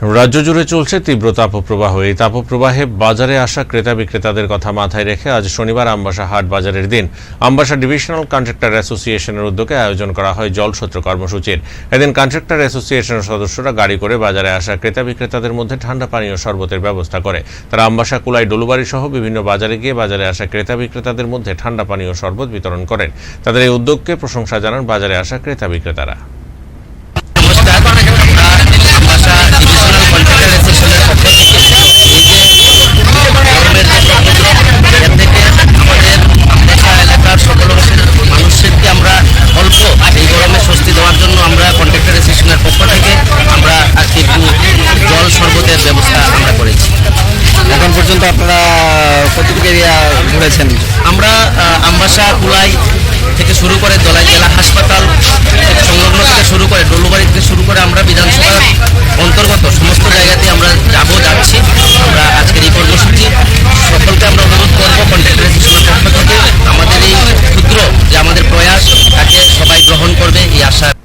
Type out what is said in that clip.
রাজ্য জুড়ে চলছে তীব্র তাপপ্রবাহ। এই তাপপ্রবাহে বাজারে আসা ক্রেতা বিক্রেতাদের কথা মাথায় রেখে আজ শনিবার আমবাসা হাট বাজারের দিন। আমবাসা ডিভিশনাল কন্ট্রাক্টর অ্যাসোসিয়েশনের উদ্যোগে আয়োজন করা হয় জলসত্র কর্মসূচির। এদিন কন্ট্রাক্টর অ্যাসোসিয়েশনের সদস্যরা গাড়ি করে বাজারে আসা ক্রেতা বিক্রেতাদের মধ্যে ঠান্ডা পানীয় শরবতের ব্যবস্থা করে। তারা আমবাসা, কুলাই, ডলুবাড়ি সহ বিভিন্ন বাজারে গিয়ে বাজারে আসা ক্রেতা বিক্রেতাদের মধ্যে ঠান্ডা পানীয় শরবত বিতরণ করেন। তাদের এই উদ্যোগকে প্রশংসা জানান বাজারে আসা ক্রেতা বিক্রেতারা নমস্কার আমরা ভাষা ডিভিশনাল কন্ট্রাক্টর অ্যাসোসিয়েশনের পক্ষ থেকে এই যে গরমের যে প্রকোপ, এর থেকে আমাদের ভাষা এলাকার সকল মানুষদেরকে আমরা অল্প এই গরমে স্বস্তি দেওয়ার জন্য আমরা কন্ট্রাক্টর অ্যাসোসিয়েশনের পক্ষ থেকে আমরা আজকে একটু জল শরবতের ব্যবস্থা আমরা করেছি এখন পর্যন্ত আপনারা কতটুকু এরিয়া ঘুরেছেন আমরা আমবাসা, কুলাই থেকে শুরু করে দলাই জেলা হাসপাতাল সংলগ্ন থেকে শুরু করে ডলুবাড়ি থেকে শুরু করে আমরা অন্তর্গত